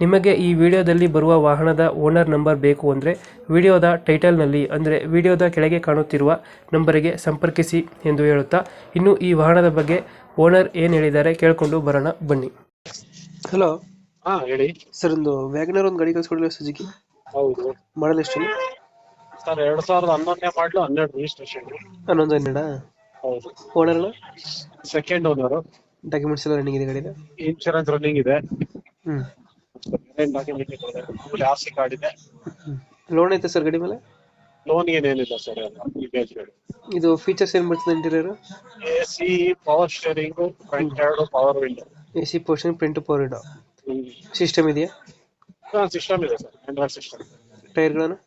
ನಿಮಗೆ ಈ ವಿಡಿಯೋದಲ್ಲಿ ಬರುವ ವಾಹನದ ಓನರ್ ನಂಬರ್ ಬೇಕು ಅಂದರೆ ವಿಡಿಯೋದ ಟೈಟಲ್ನಲ್ಲಿ ಅಂದರೆ ವಿಡಿಯೋದ ಕೆಳಗೆ ಕಾಣುತ್ತಿರುವ ನಂಬರಿಗೆ ಸಂಪರ್ಕಿಸಿ ಎಂದು ಹೇಳುತ್ತಾ ಇನ್ನು ಈ ವಾಹನದ ಬಗ್ಗೆ ಓನರ್ ಏನು ಹೇಳಿದ್ದಾರೆ ಕೇಳಿಕೊಂಡು ಬರೋಣ ಬನ್ನಿ. ಹಲೋ. ಹಾ ಹೇಳಿ. ಸರ್ ಒಂದು ವ್ಯಾಗನರ್ ಒಂದು ಗಾಡಿ ಕಳಿಸ್ಕೊಡಿಲ್ಲ ಸುಜುಕಿ ಹೌದು. ಮಾಡಲ್ ಎಷ್ಟು? ಸರ್ ಎರಡ್ ಸಾವಿರದ ಹನ್ನೊಂದನೇ ಮಾಡಲು ಹನ್ನೆರಡು ರಿಜಿಸ್ಟ್ರೇಷನ್ ಹನ್ನೊಂದು ಹನ್ನೆರಡ? ಹೌದು. ಓನರ್ ಸೆಕೆಂಡ್ ಓನರ್ ಡಾಕ್ಯುಮೆಂಟ್ಸ್ ಎಲ್ಲ ರನ್ನಿಂಗ್ ಇದೆ ಗಾಡಿ ಇನ್ಶೂರೆನ್ಸ್ ರನ್ನಿಂಗ್ ಇದೆ. ಹ್ಞೂ ಡಾಕ್ಯುಮೆಂಟ್ ಆರ್ ಸಿ ಕಾರ್ಡ್ ಇದೆ. ಲೋನ್ ಐತೆ ಸರ್ ಗಾಡಿ ಮೇಲೆ? ಲೋನ್ ಏನೇನಿಲ್ಲ ಸರ್ ಇದು ಫೀಚರ್ಸ್ ಏನ್ ಬರ್ತದೆ interior AC C power steering front ಎರಡು power window AC C portion front power window system ಇದೆಯಾ? ಸಿಸ್ಟಮ್ ಇದೆ ಸರ್ ಆಂಡ್ರಾಯ್ಡ್ ಸಿಸ್ಟಮ್ ಟೈರ್ಗಳನ್ನು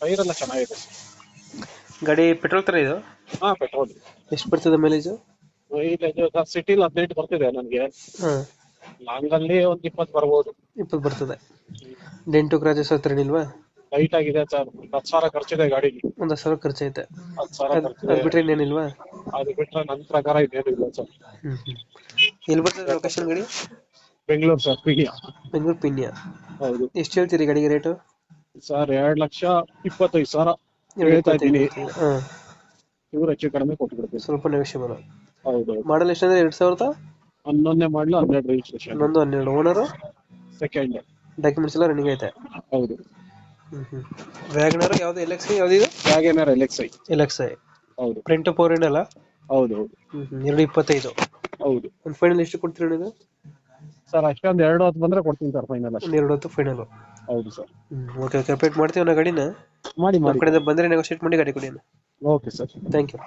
ಟೈರ್ ಎಲ್ಲ ಚೆನ್ನಾಗಿದೆ ಗಾಡಿ ಪೆಟ್ರೋಲ್ ತರ ಇದು ಹಾ ಪೆಟ್ರೋಲ್ ಎಷ್ಟು ಬರ್ತದೆ ಮೈಲೇಜ್ ಮೈಲೇಜ್ ಸಿಟಿಲಿ ಹದಿನೆಂಟು ಬರ್ತಿದೆ ನನಗೆ. ಹಾಂ. ಲಾಂಗ್ ಅಲ್ಲಿ ಒಂದ್ ಇಪ್ಪತ್ತು ಬರ್ಬೋದು. ಇಪ್ಪತ್ತು ಬರ್ತದೆ. ಡೆಂಟು ಕ್ರಾಚಸ್ ಹತ್ರ ಇಲ್ವಾ ಲೈಟ್ ಆಗಿದೆ ಸರ್. ಹತ್ತು ಸಾವಿರ ಖರ್ಚಿದೆ ಗಾಡಿಗೆ ಒಂದ್ ಹತ್ತು ಸಾವಿರ ಖರ್ಚೈತೆ ಹತ್ತು ಸಾವಿರ ಅದು ಖರ್ಚಿದೆ. ಬಿಟ್ರೆ ಇನ್ನೇನಿಲ್ವಾ? ಅದು ಬಿಟ್ರೆ ನನ್ ಪ್ರಕಾರ ಇದೇನು ಇಲ್ಲ ಸರ್. ಹ್ಮ್ ಎಲ್ಲಿ ಬರ್ತದೆ ಲೊಕೇಶನ್ ಗಾಡಿ? ಬೆಂಗಳೂರು ಸರ್ ಪಿಡಿಯ ಬೆಂಗಳೂರು ಪಿನ್ಯ ಹೌದು. ಎಷ್ಟು ಹೇಳ್ತೀರಿ ಗಾಡಿಗೆ ರೇಟು? ಸರ್ ಎರಡ್ ಲಕ್ಷ ಇಪ್ಪತ್ತೈದು ಸಾವಿರ. ಹೇಳ್ತಾ ಇದ್ದೀನಿ. ಇವ್ರು ಹೆಚ್ಚು ಕಡಿಮೆ ಕೊಟ್ಬಿಡ್ತೀವಿ. ಸ್ವಲ್ಪ ನೆಗೋಷಿಯಬಲ್ ಹೌದು ಮಾಡಲ್ ಎಷ್ಟಂದ್ರೆ ಎರಡು ಸಾವಿರದ? ಹನ್ನೊಂದನೇ ಮಾಡಲು ಹನ್ನೆರಡು ರಿಜಿಸ್ಟ್ರೇಷನ್ ಹನ್ನೊಂದು ಹನ್ನೆರಡು. ಓನರು ಸೆಕೆಂಡ್ ಡಾಕ್ಯುಮೆಂಟ್ಸ್ ಎಲ್ಲ ರನ್ನಿಂಗ್ ಐತೆ? ಹೌದು. ವ್ಯಾಗನರ್ ಯಾವುದು? ಎಲ್ ಎಕ್ಸ್ ಯಾವ್ದು ಇದು? L X I. L X I. ಹೌದು. ಪ್ರಿಂಟ್ ಪವರ್ ಅಲ್ಲ? ಹೌದು ಎರಡು ಇಪ್ಪತ್ತೈದು. ಹೌದು. ಒಂದು ಫೈನಲ್ ಎಷ್ಟು ಕೊಡ್ತೀರಿ ಇದು ಸರ್ ಅಷ್ಟೊಂದು ಎರಡು ಹೊತ್ತು ಬಂದ್ರೆ ಕೊಡ್ತೀನಿ ಸರ್ ಫೈನಲ್ ಅಷ್ಟೇ. ಒಂದು ಎರಡು ಹೊತ್ತು ಫೈನಲ್ ಹೌದು ಸರ್. ಓಕೆ ಓಕೆ ಅಪ್ಡೇಟ್ ಮಾಡ್ತೀವಿ ನಾ ಗಾಡಿನ? ಮಾಡಿ ಮಾಡಿ. ಕಡೆ ಬಂದರೆ ನೆಗೋಷಿಯೇಟ್ ಮಾಡಿ ಗಾಡಿ ಕೊಡಿ ಓಕೆ ಸರ್ ಥ್ಯಾಂಕ್ ಯು